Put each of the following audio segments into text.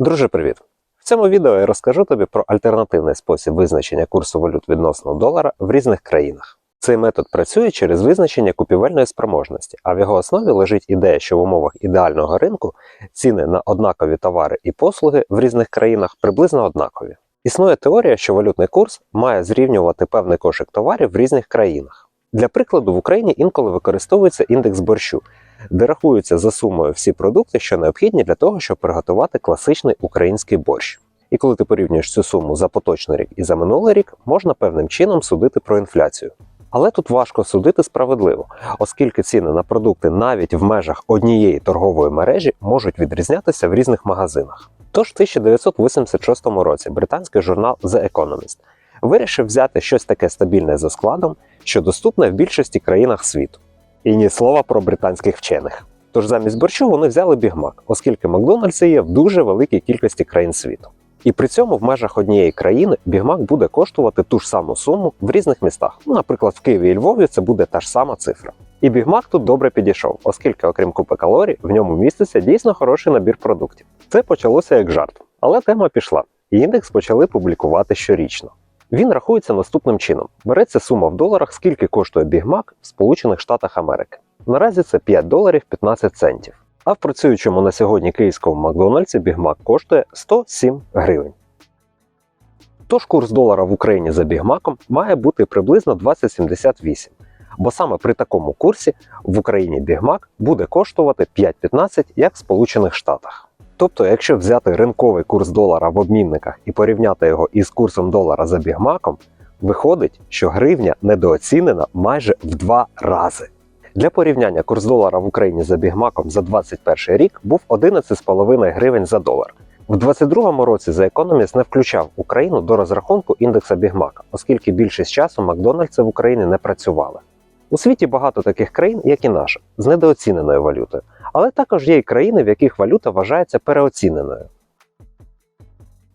Друже, привіт! В цьому відео я розкажу тобі про альтернативний спосіб визначення курсу валют відносно долара в різних країнах. Цей метод працює через визначення купівельної спроможності, а в його основі лежить ідея, що в умовах ідеального ринку ціни на однакові товари і послуги в різних країнах приблизно однакові. Існує теорія, що валютний курс має зрівнювати певний кошик товарів в різних країнах. Для прикладу, в Україні інколи використовується індекс борщу, де рахуються за сумою всі продукти, що необхідні для того, щоб приготувати класичний український борщ. І коли ти порівнюєш цю суму за поточний рік і за минулий рік, можна певним чином судити про інфляцію. Але тут важко судити справедливо, оскільки ціни на продукти навіть в межах однієї торгової мережі можуть відрізнятися в різних магазинах. Тож в 1986 році британський журнал The Economist вирішив взяти щось таке стабільне за складом, що доступне в більшості країнах світу. І ні слова про британських вчених. Тож замість борщу вони взяли бігмак, оскільки Макдональдси є в дуже великій кількості країн світу. І при цьому в межах однієї країни бігмак буде коштувати ту ж саму суму в різних містах. Ну, наприклад, в Києві і Львові це буде та ж сама цифра. І бігмак тут добре підійшов, оскільки, окрім купи калорій, в ньому міститься дійсно хороший набір продуктів. Це почалося як жарт, але тема пішла, індекс почали публікувати щорічно. Він рахується наступним чином: береться сума в доларах, скільки коштує бігмак в Сполучених Штатах Америки. Наразі це 5 доларів 15 центів. А в працюючому на сьогодні київському Макдональдсі бігмак коштує 107 гривень. Тож курс долара в Україні за бігмаком має бути приблизно 20,78, бо саме при такому курсі в Україні бігмак буде коштувати 5,15 як в Сполучених Штатах. Тобто, якщо взяти ринковий курс долара в обмінниках і порівняти його із курсом долара за бігмаком, виходить, що гривня недооцінена майже в два рази. Для порівняння курс долара в Україні за бігмаком за 2021 рік був 11,5 гривень за долар. В 2022 році The Economist не включав Україну до розрахунку індекса бігмака, оскільки більшість часу Макдональдси в Україні не працювали. У світі багато таких країн, як і наша, з недооціненою валютою, але також є й країни, в яких валюта вважається переоціненою.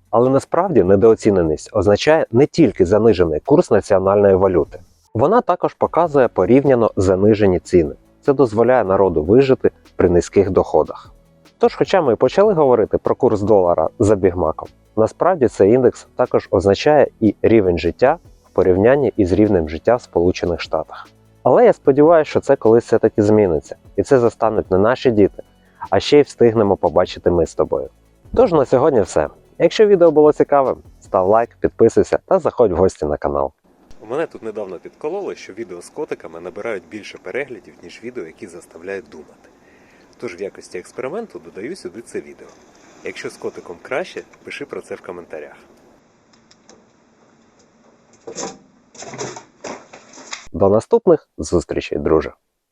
Але насправді недооціненість означає не тільки занижений курс національної валюти. Вона також показує порівняно занижені ціни. Це дозволяє народу вижити при низьких доходах. Тож, хоча ми і почали говорити про курс долара за бігмаком, насправді цей індекс також означає і рівень життя в порівнянні із рівнем життя в Сполучених Штатах. Але я сподіваюся, що це колись все-таки зміниться, і це застануть не наші діти, а ще й встигнемо побачити ми з тобою. Тож на сьогодні все. Якщо відео було цікавим, став лайк, підписуйся та заходь в гості на канал. У мене тут недавно підкололи, що відео з котиками набирають більше переглядів, ніж відео, які заставляють думати. Тож в якості експерименту додаю сюди це відео. Якщо з котиком краще, пиши про це в коментарях. До наступних зустрічей, друже!